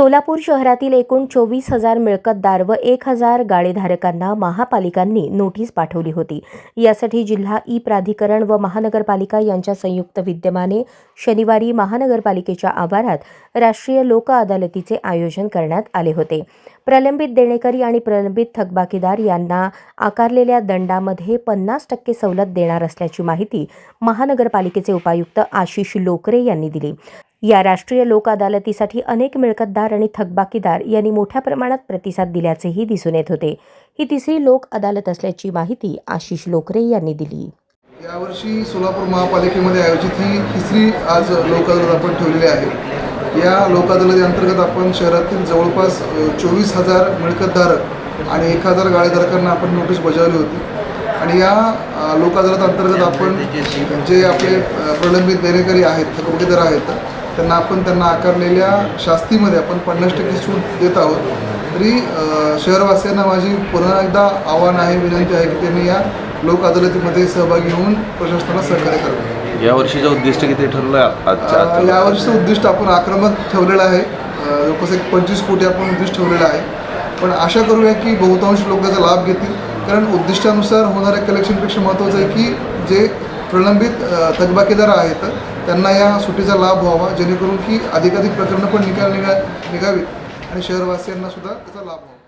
सोलापूर शहरातील एकूण चोवीस हजार मिळकतदार व एक हजार गाळेधारकांना महापालिकांनी नोटीस पाठवली होती. यासाठी जिल्हा ई प्राधिकरण व महानगरपालिका यांच्या संयुक्त विद्यमाने शनिवारी महानगरपालिकेच्या आवारात राष्ट्रीय लोक अदालतीचे आयोजन करण्यात आले होते. प्रलंबित देणेकरी आणि प्रलंबित थकबाकीदार यांना आकारलेल्या दंडामध्ये पन्नास टक्के सवलत देणार असल्याची माहिती महानगरपालिकेचे उपायुक्त आशिष लोकरे यांनी दिली. या राष्ट्रीय लोक अदालतीसाठी अनेक मिळकतदार आणि थकबाकीदार यांनी मोठ्या प्रमाणात प्रतिसाद दिल्याचेही दिसून येत होते. ही तिसरी लोक अदालत असल्याची माहिती आशिष लोकरे यांनी दिली. यावर्षी सोलापूर महापालिकेमध्ये आयोजित ही तिसरी आज लोक अदालत आपण ठेवलेली आहे. या लोक अंतर्गत आपण शहरातील जवळपास चोवीस हजार मिळकतधारक आणि एक हजार गाळेधारकांना आपण नोटीस बजावली होती. आणि या लोक अदालत अंतर्गत आपण जे आपले प्रलंबित देणेकरी आहेत थकबाकीदार आहेत त्यांना आपण त्यांना आकारलेल्या शास्तीमध्ये आपण पन्नास टक्के सूट देत आहोत. तरी शहरवासियांना माझी पुन्हा एकदा आव्हान आहे विनंती आहे की त्यांनी या लोक अदालतीमध्ये सहभागी होऊन प्रशासनाला सहकार्य करावे. या वर्षीचं उद्दिष्ट किती ठरलं यावर्षीचं उद्दिष्ट आपण आक्रमक ठेवलेलं आहे. जवळपास एक पंचवीस कोटी आपण उद्दिष्ट ठेवलेलं आहे. पण आशा करूया की बहुतांश लोक त्याचा लाभ घेतील. कारण उद्दिष्टानुसार होणाऱ्या कलेक्शनपेक्षा महत्त्वाचं आहे की जे प्रलंबित थकबाकीदार आहेत त्यांना या सुट्टीचा लाभ व्हावा जेणेकरून की अधिकाधिक प्रकरणं पण निकाल निघा निघावीत. आणि शहरवासियांना सुद्धा त्याचा लाभ व्हावा.